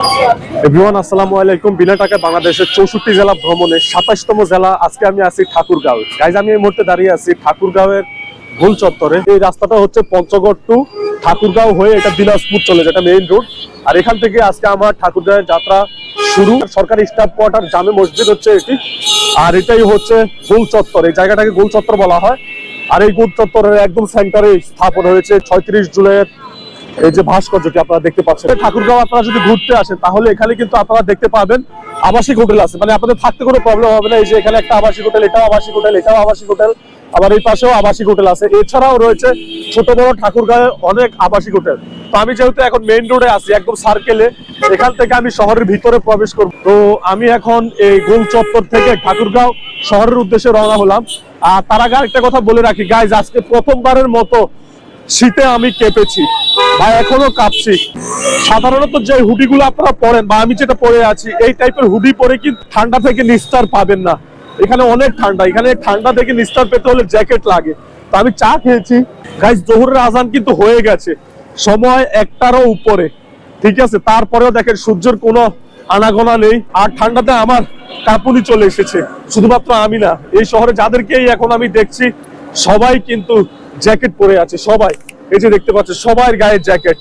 আসসালামু আলাইকুম। বিনা টাকায় বাংলাদেশের চৌষট্টি জেলা ভ্রমণে সাতাশতম জেলা, আজকে আমি আছি ঠাকুরগাঁও। গাইজ আমি এই মুহূর্তে দাঁড়িয়ে আছি ঠাকুরগাঁওয়ের ভুল চত্বরে। এই রাস্তাটা হচ্ছে পঞ্চগড় টু ঠাকুরগাঁও হয়ে এটা দিনাজপুর চলে যেটা মেইন রোড আর এখান থেকে আজকে আমার ঠাকুরগাঁওয়ের যাত্রা শুরু। সরকারি স্টাফ কোয়ার্টার জামে মসজিদ হচ্ছে এটি। আর এটাই হচ্ছে গোল চত্বর। এই জায়গাটাকে গোল চত্বর বলা হয়। আর এই গোল চত্বরের একদম সেন্টারে স্থাপন হয়েছে ছয়ত্রিশ জুলাইয়ের এই যে ভাস্কর্যটি আপনারা দেখতে পাচ্ছেন। ঠাকুরগাঁও আপনারা যদি ঘুরতে আসেন, তাহলে এখানে কিন্তু আপনারা দেখতে পাবেন আবাসিক হোটেল আছে। মানে আপনাদের থাকতে কোনো প্রবলেম হবে না। এই যে এখানে একটা আবাসিক হোটেল, এটাও আবাসিক হোটেল, এটাও আবাসিক হোটেল, আবার এই পাশেও আবাসিক হোটেল আছে। এছাড়াও রয়েছে ছোট বড় ঠাকুরগাঁয়ে অনেক আবাসিক হোটেল। তো আমি যেহেতু এখন মেইন রোডে আছি, একদম সার্কেলে এখান থেকে আমি শহরের ভিতরে প্রবেশ করব। তো আমি এখন এই গোল চত্বর থেকে ঠাকুরগাঁও শহরের উদ্দেশ্যে রওনা হলাম। আর তার আগে একটা কথা বলে রাখি। গাইজ আজকে প্রথমবারের মতো শীতে আমি কেঁপেছি। বা এখনও কাঁপছি। সাধারণত যে হুডিগুলো আপনারা পরেন, বা আমি যেটা পরে আছি, এই টাইপের হুডি পরে কিন্তু ঠান্ডা থেকে নিস্তার পাবেন না। এখানে অনেক ঠান্ডা, এখানে ঠান্ডা থেকে নিস্তার পেতে হলে জ্যাকেট লাগে। তো আমি চা খেয়েছি। গাইজ জোহরের আজান কিন্তু হয়ে গেছে। সময় একটারও উপরে। ঠিক আছে? তারপরেও দেখেন সূর্যের কোনো আনাগোনা নেই। আর ঠান্ডাতে আমার কাঁপুনি চলে এসেছে। শুধুমাত্র আমি না, এই শহরে যাদেরকেই এখন আমি দেখছি, সবাই কিন্তু জ্যাকেট পরে আছে, সবাই। এই যে দেখতে পাচ্ছেন, সবার গায়ের জ্যাকেট,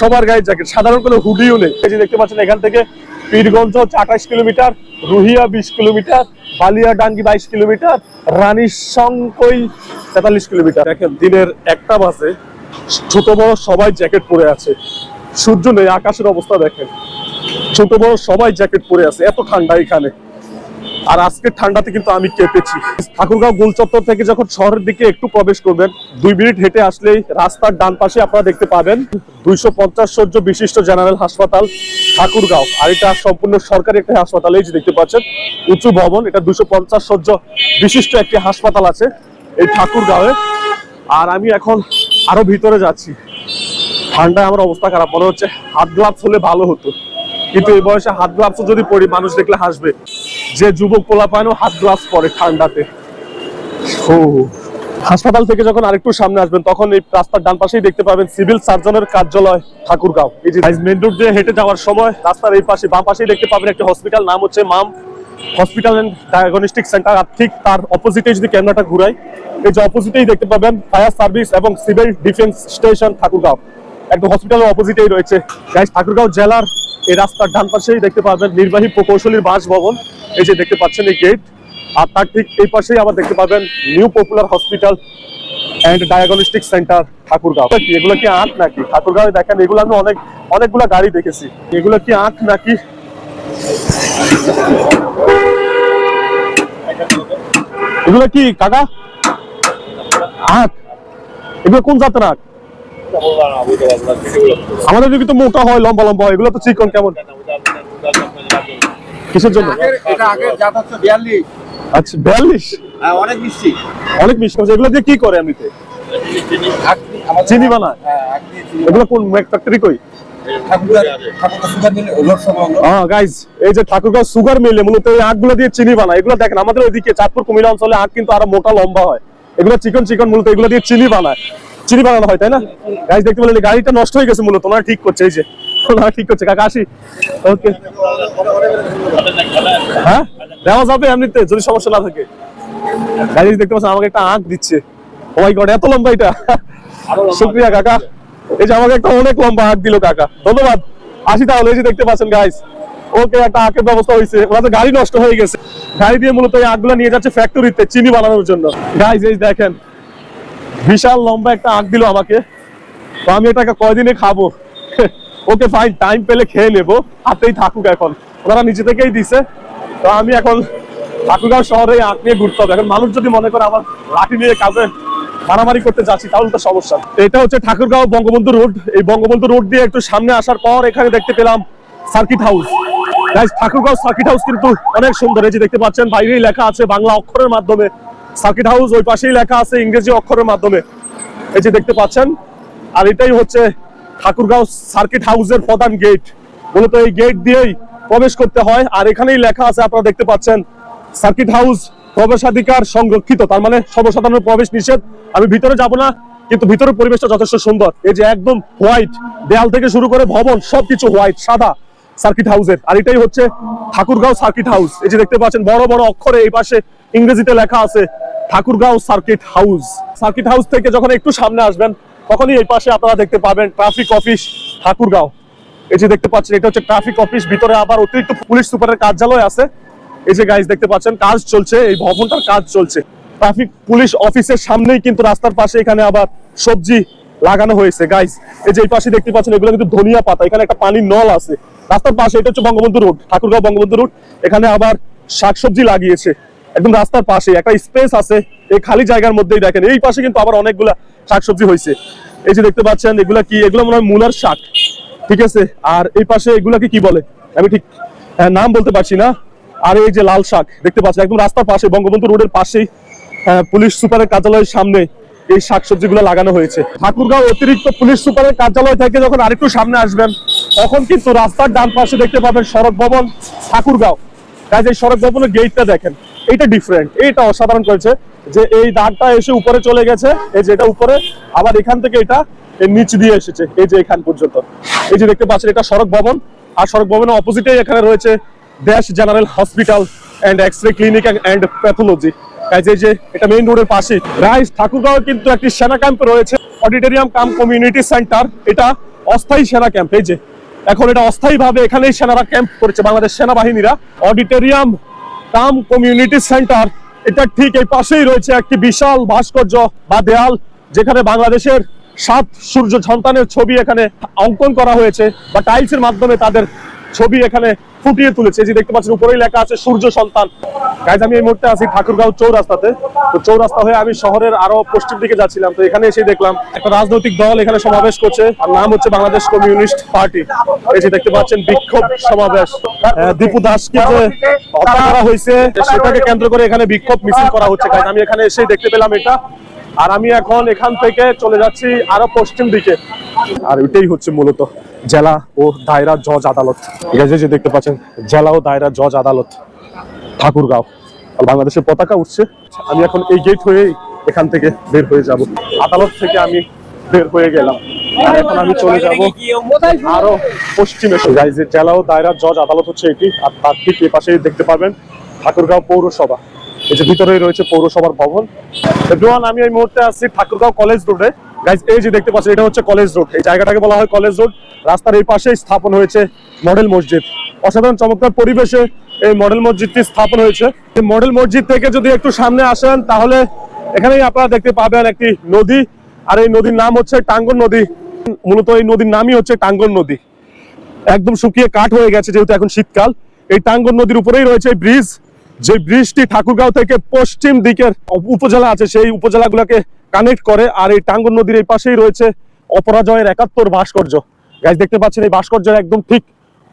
সবার গায়ের জ্যাকেট, সাধারণ কোনো হুডিও নেই। এই যে দেখতে পাচ্ছেন, এখান থেকে পীরগঞ্জ হচ্ছে আঠাশ কিলোমিটার, রুহিয়া বিশ কিলোমিটার, বালিয়াডাঙ্গি বাইশ কিলোমিটার রানী শঙ্কই তেতাল্লিশ কিলোমিটার। দেখেন, দিনের একটা বাসে ছোট বড় সবাই জ্যাকেট পরে আছে। সূর্য নেই, আকাশের অবস্থা দেখেন। ছোট বড় সবাই জ্যাকেট পরে আছে, এত ঠান্ডা এখানে। আর আজকে ঠান্ডাতে কিন্তু আমি কেঁপেছি। ঠাকুরগাঁও গোল চত্বর থেকে যখন শহরের দিকে একটু প্রবেশ করবেন, দুই মিনিট হেঁটে আসলেই রাস্তার ডান পাশে আপনারা দেখতে পাবেন দুইশো পঞ্চাশ সজ্জ বিশিষ্ট জেনারেল হাসপাতাল ঠাকুরগাঁও। আর এটা সম্পূর্ণ সরকারি একটা হাসপাতাল, এই যে দেখতে পাচ্ছেন, উঁচু ভবন, এটা দুইশো পঞ্চাশ সহ্য বিশিষ্ট একটি হাসপাতাল আছে এই ঠাকুরগাঁওয়ে। আর আমি এখন আরও ভিতরে যাচ্ছি। ঠান্ডায় আমার অবস্থা খারাপ, মনে হচ্ছে হাত গ্লাভস হলে ভালো হতো। কিন্তু এই বয়সে হাত গ্লাভস যদি পরি, মানুষ দেখলে হাসবে। যে যুবক পোলা পায়নো হাত গ্লাভস পরে ঠান্ডাতে। ও হাসপাতাল থেকে যখন আরেকটু সামনে আসবেন, তখন এই রাস্তার ডান পাশেই দেখতে পাবেন সিভিল সার্জনের কার্যালয়, ঠাকুরগাঁও। এই যে মেন রোড দিয়ে হেঁটে যাওয়ার সময় রাস্তার এই পাশে বাম পাশেই দেখতে পাবেন একটি হসপিটাল নাম হচ্ছে মাম হসপিটাল অ্যান্ড ডায়াগনস্টিক সেন্টার আর ঠিক তার অপোজিটে যদি ক্যামেরাটা ঘুরাই, এই যে অপোজিটেই দেখতে পাবেন ফায়ার সার্ভিস এবং সিভিল ডিফেন্স স্টেশন ঠাকুরগাঁও। একদম হসপিটালের অপোজিটেই রয়েছে। গাইস ঠাকুরগাঁও জেলার এই রাস্তার ডান পাশেই দেখতে পাবেন নির্বাহী প্রকৌশলীর বাসভবন। এই যে দেখতে পাচ্ছেন এই গেট আর তার ঠিক এই পাশেই আবার দেখতে পাবেন new popular hospital and diagnostic centre Thakurgaon. এগুলো কি আঁক নাকি? ঠাকুরগাঁও দেখেন, এগুলো আমি অনেক, অনেকগুলা গাড়ি দেখেছি। এগুলো কি আঁক নাকি? এগুলো কি, কাকা? আঁক এগুলো কোন জাতের আঁক আমাদের দিকে তো মোটা হয় লম্বা লম্বা হয় এগুলো তো চিকন কেমন? কিসের জন্য? আচ্ছা বিয়াল্লিশ? হ্যাঁ অনেক মিষ্টি। অনেক মিষ্টি। এগুলো দিয়ে কি করে এমনিতে? চিনি বানায়? হ্যাঁ আকনি চিনি এগুলো কোন ফ্যাক্টরি কই? হ্যাঁ এই যে ঠাকুরগাঁও সুগার মিলে মূলত এই আখগুলো দিয়ে চিনি বানায়। এগুলো দেখেন আমাদের ওইদিকে চাঁদপুর কুমিল্লা অঞ্চলে আখ কিন্তু আরও মোটা লম্বা হয়। এগুলো চিকন চিকন মূলত এগুলো দিয়ে চিনি বানায়। চিনি বানানো হয়, তাই না? গাইজ দেখতে পেলেন, গাড়িটা নষ্ট হয়ে গেছে মূলত ঠিক করছে, এই যে। ঠিক করছে। কাকা, আসি। ওকে হ্যাঁ? দেওয়া যাবে এমনিতে, যদি সমস্যা না থাকে। গাড়ি দেখতে পাচ্ছেন, আমাকে একটা আঁক দিচ্ছে। ও মাই গড এত লম্বা এটা। শুক্রিয়া, কাকা। এই যে আমাকে একটা অনেক লম্বা আঁক দিল কাকা। ধন্যবাদ। আসি তাহলে, এই যে দেখতে পাচ্ছেন গাইস ওকে একটা আঁকের ব্যবস্থা হয়েছে। ওনাদের গাড়ি নষ্ট হয়ে গেছে। গাড়ি দিয়ে মূলত এই আঁকগুলো নিয়ে যাচ্ছে ফ্যাক্টরিতে চিনি বানানোর জন্য। গাইস এই দেখেন বিশাল লম্বা একটা আঁক দিল আমাকে। তো আমি এটাকে কয়দিনে খাব? ওকে ফাইন টাইম পেলে খেয়ে নেব। হাতেই থাকুক এখন। ওনারা নিজে থেকেই দিছে। তো আমি এখন ঠাকুরগাঁও শহরে আঁক নিয়ে ঘুরতে হবে। এখন মানুষ যদি মনে করে আমার লাঠি নিয়ে কাউকে মারামারি করতে যাচ্ছি, তাহলে তো সমস্যা। এটা হচ্ছে ঠাকুরগাঁও বঙ্গবন্ধু রোড। এই বঙ্গবন্ধু রোড দিয়ে একটু সামনে আসার পর এখানে দেখতে পেলাম circuit house Thakurgaon circuit house কিন্তু অনেক সুন্দর। এই যে দেখতে পাচ্ছেন, বাইরেই লেখা আছে বাংলা অক্ষরের মাধ্যমে। সার্কিট হাউস, ওই পাশেই লেখা আছে ইংরেজি অক্ষরের মাধ্যমে। এই যে দেখতে পাচ্ছেন, আর এটাই হচ্ছে ঠাকুরগাঁও সার্কিট হাউসের প্রধান গেট। মূলত এই গেট দিয়েই প্রবেশ করতে হয়, আর এখানেই লেখা আছে, আপনারা দেখতে পাচ্ছেন, সার্কিট হাউস প্রবেশাধিকার সংরক্ষিত। তার মানে সর্বসাধারণের প্রবেশ নিষেধ। আমি ভিতরে যাব না, কিন্তু ভিতরের পরিবেশটা যথেষ্ট সুন্দর। এই যে একদম হোয়াইট, দেয়াল থেকে শুরু করে ভবন, সবকিছু হোয়াইট, সাদা সার্কিট হাউসের। আর এটাই হচ্ছে ঠাকুরগাঁও সার্কিট হাউস। এই যে দেখতে পাচ্ছেন, বড় বড় অক্ষরে এই পাশে ইংরেজিতে লেখা আছে, Thakurgaon circuit house. Circuit house থেকে যখন একটু সামনে আসবেন, তখনই এই পাশে আপনারা দেখতে পাবেন ট্রাফিক অফিস ঠাকুরগাঁও। এই যে দেখতে পাচ্ছেন, এটা হচ্ছে ট্রাফিক অফিস, ভিতরে আবার অতিরিক্ত পুলিশ সুপারের কার্যালয় আছে। এই যে গাইজ দেখতে পাচ্ছেন, কাজ চলছে, এই ভবনটার কাজ চলছে। ট্রাফিক পুলিশ অফিসের সামনেই কিন্তু রাস্তার পাশে এখানে আবার সবজি লাগানো হয়েছে। গাইজ এই যে এই পাশে দেখতে পাচ্ছেন, এগুলো কিন্তু ধনিয়া পাতা, এখানে একটা পানির নল আছে। রাস্তার পাশে এটা হচ্ছে বঙ্গবন্ধু রোড, ঠাকুরগাঁও বঙ্গবন্ধু রোড। এখানে আবার শাকসবজি লাগিয়েছে। একদম রাস্তার পাশে একটা স্পেস আছে এই খালি জায়গার মধ্যেই দেখেন। এই পাশে কিন্তু আবার অনেকগুলা শাকসবজি হয়েছে এই যে দেখতে পাচ্ছেন এগুলা কি এগুলো মনে হয় মূলার শাক। ঠিক আছে? আর এই পাশে এগুলাকে কি বলে? আমি ঠিক নাম বলতে পারছি না। আর এই যে লাল শাক দেখতে পাচ্ছেন একদম রাস্তার পাশে বঙ্গবন্ধু রোডের পাশেই আহ, পুলিশ সুপারের কার্যালয়ের সামনে এই শাকসবজিগুলো লাগানো হয়েছে। ঠাকুরগাঁও অতিরিক্ত পুলিশ সুপারের কার্যালয় থেকে যখন আরেকটু সামনে আসবেন তখন কিন্তু রাস্তার ডান পাশে দেখতে পাবেন সড়ক ভবন ঠাকুরগাঁও। কাজে এই সড়ক ভবনের গেটটা দেখেন। এইটা ডিফারেন্ট এইটা অসাধারণ করেছে যে এই দাগটা এসে উপরে চলে গেছে, এই যে এটা উপরে, আবার এখান থেকে এটা এর নিচ দিয়ে এসেছে, এই যে এখান পর্যন্ত। এই যে দেখতে পাচ্ছেন, এটা সড়ক ভবন। আর সড়ক ভবনের অপোজিটে এখানে রয়েছে Desh general hospital and X ray clinic and pathology কাজে যে এটা মেইন রোডের পাশে রাইস ঠাকুরগাঁও কিন্তু একটি সেনা ক্যাম্প রয়েছে। অডিটোরিয়াম কাম কমিউনিটি সেন্টার এটা অস্থায়ী সেনা ক্যাম্প এই যে এখন এটা অস্থায়ী ভাবে এখানেই সেনারা ক্যাম্প করেছে, বাংলাদেশ সেনাবাহিনীরা। অডিটোরিয়াম কাম কমিউনিটি সেন্টার, এটা ঠিক এই পাশেই রয়েছে একটি বিশাল ভাস্কর্য বা দেয়াল, যেখানে বাংলাদেশের সাত সূর্য সন্তানের ছবি এখানে অঙ্কন করা হয়েছে বা টাইলসের মাধ্যমে তাদের ছবি এখানে ফুটিয়ে তুলেছে। যে দেখতে পাচ্ছেন, উপরেই লেখা আছে, সূর্য সন্তান। গাইজ আমি এই মুহূর্তে আছি ঠাকুরগাঁও চৌরাস্তাতে। তো চৌরাস্তা হয়ে আমি শহরের আরও পশ্চিম দিকে যাচ্ছিলাম। তো এখানে এসে দেখলাম, একটা রাজনৈতিক দল এখানে সমাবেশ করছে। আর নাম হচ্ছে বাংলাদেশ কমিউনিস্ট পার্টি। এই যে দেখতে পাচ্ছেন, বিক্ষোভ সমাবেশ। দীপু দাসকে যে হত্যা করা হয়েছে, সেটাকে কেন্দ্র করে এখানে বিক্ষোভ মিছিল করা হচ্ছে। গাইজ আমি এখানে এসেই দেখতে পেলাম এটা। আর আমি এখন এখান থেকে চলে যাচ্ছি আরও পশ্চিম দিকে। আর এটাই হচ্ছে মূলত জেলা ও দায়রা জজ আদালত। যে দেখতে পাচ্ছেন, জেলা ও দায়রা জজ আদালত, ঠাকুরগাঁও। বাংলাদেশের পতাকা উঠছে। আমি এখন এই গেট হয়ে এখান থেকে বের হয়ে যাব। আদালত থেকে আমি বের হয়ে গেলাম। আর এখন আমি চলে যাব আরও পশ্চিমে। জেলা ও দায়রা জজ আদালত হচ্ছে এটি। আর তার ঠিক এ পাশেই দেখতে পাবেন ঠাকুরগাঁও পৌরসভা। এই যে ভিতরেই রয়েছে পৌরসভার ভবন। এভরিওয়ান, আমি এই মুহূর্তে ঠাকুরগাঁও কলেজ রোডে। গাইজ এই যে দেখতে এটা হচ্ছে কলেজ রোড। এই জায়গাটাকে বলা হয় কলেজ রোড। রাস্তার এই পাশেই স্থাপন হয়েছে মডেল মসজিদ। অসাধারণ, চমৎকার পরিবেশে এই মডেল মসজিদটি স্থাপন হয়েছে। এই মডেল মসজিদ থেকে যদি একটু সামনে আসেন, তাহলে এখানেই আপনারা দেখতে পাবেন একটি নদী। আর এই নদীর নাম হচ্ছে টাঙ্গন নদী। মূলত এই নদীর নামই হচ্ছে টাঙ্গন নদী। একদম শুকিয়ে কাঠ হয়ে গেছে, যেহেতু এখন শীতকাল। এই টাঙ্গন নদীর উপরেই রয়েছে ব্রিজ। যে ব্রিজটি ঠাকুরগাঁও থেকে পশ্চিম দিকের উপজেলা আছে, সেই উপজেলাগুলোকে কানেক্ট করে আর এই টাঙ্গন নদীর এই পাশেই রয়েছে অপরাজয়ের একাত্তর ভাস্কর্য। গাছ দেখতে পাচ্ছেন এই ভাস্কর্যের একদম ঠিক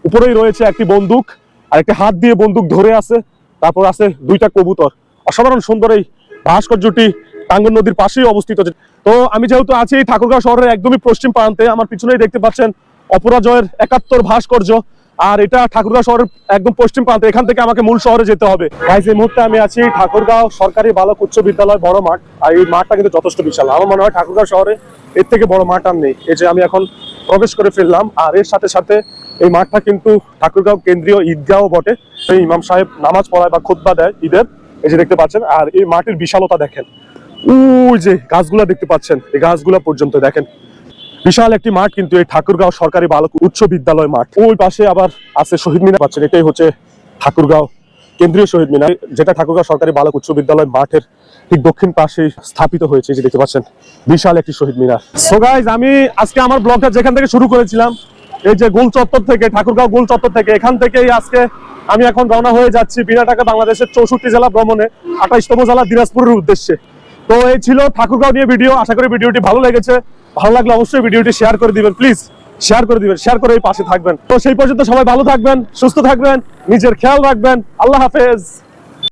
উপরেই রয়েছে একটি বন্দুক আর একটি হাত দিয়ে বন্দুক ধরে আছে, তারপর আছে দুইটা কবুতর। অসাধারণ সুন্দর এই ভাস্কর্যটি টাঙ্গন নদীর পাশেই অবস্থিত। তো আমি যেহেতু আছি ঠাকুরগাঁও শহরের একদমই পশ্চিম প্রান্তে, আমার পিছনেই দেখতে পাচ্ছেন অপরাজয়ের একাত্তর ভাস্কর্য। আর এটা ঠাকুরগাঁও শহরের একদম পশ্চিম প্রান্তে, এখান থেকে আমাকে মূল শহরে যেতে হবে। গাইজ এই মুহূর্তে আমি আছি ঠাকুরগাঁও সরকারি বালক উচ্চ বিদ্যালয় বড় মাঠ, আর এই মাঠটা কিন্তু যথেষ্ট বিশাল। আমার মনে হয় ঠাকুরগাঁও শহরে এর থেকে বড় মাঠ আর নেই। এই যে আমি এখন প্রবেশ করে ফেললাম আর এর সাথে সাথে এই মাঠটা কিন্তু ঠাকুরগাঁও কেন্দ্রীয় ঈদগাঁও বটে। এই ইমাম সাহেব নামাজ পড়ায় বা খুতবা দেয় ঈদের, এই যে দেখতে পাচ্ছেন, আর এই মাঠের বিশালতা দেখেন। ওই যে গাছগুলা দেখতে পাচ্ছেন, এই গাছগুলা পর্যন্ত দেখেন। বিশাল একটি মাঠ, কিন্তু এই ঠাকুরগাঁও সরকারি বালক উচ্চ বিদ্যালয় মাঠ। ওই পাশে আবার আছে শহীদ মিনার, পাচ্ছেন, এটাই হচ্ছে ঠাকুরগাঁও, কেন্দ্রীয় শহীদ মিনার। যেটা ঠাকুরগাঁও সরকারি বালক উচ্চ বিদ্যালয় মাঠের ঠিক দক্ষিণ পাশে স্থাপিত হয়েছে যে দেখতে পাচ্ছেন, বিশাল একটি শহীদ মিনার। সো গাইজ আমি আজকে আমার ব্লগটা যেখান থেকে শুরু করেছিলাম, এই যে গোল চত্বর থেকে, ঠাকুরগাঁও গোল চত্বর থেকে, এখান থেকেই আজকে আমি এখন রওনা হয়ে যাচ্ছি বিনা টাকা বাংলাদেশের চৌষট্টি জেলা ভ্রমণে আঠাশতম জেলা দিনাজপুরের উদ্দেশ্যে। তো এই ছিল ঠাকুরগাঁও নিয়ে ভিডিও, আশা করি ভিডিওটি ভালো লেগেছে। ভালো লাগলে অবশ্যই ভিডিওটি শেয়ার করে দিবেন প্লিজ শেয়ার করে দিবেন শেয়ার করে এই পাশে থাকবেন। তো সেই পর্যন্ত সবাই ভালো থাকবেন, সুস্থ থাকবেন, নিজের খেয়াল রাখবেন, আল্লাহ হাফেজ।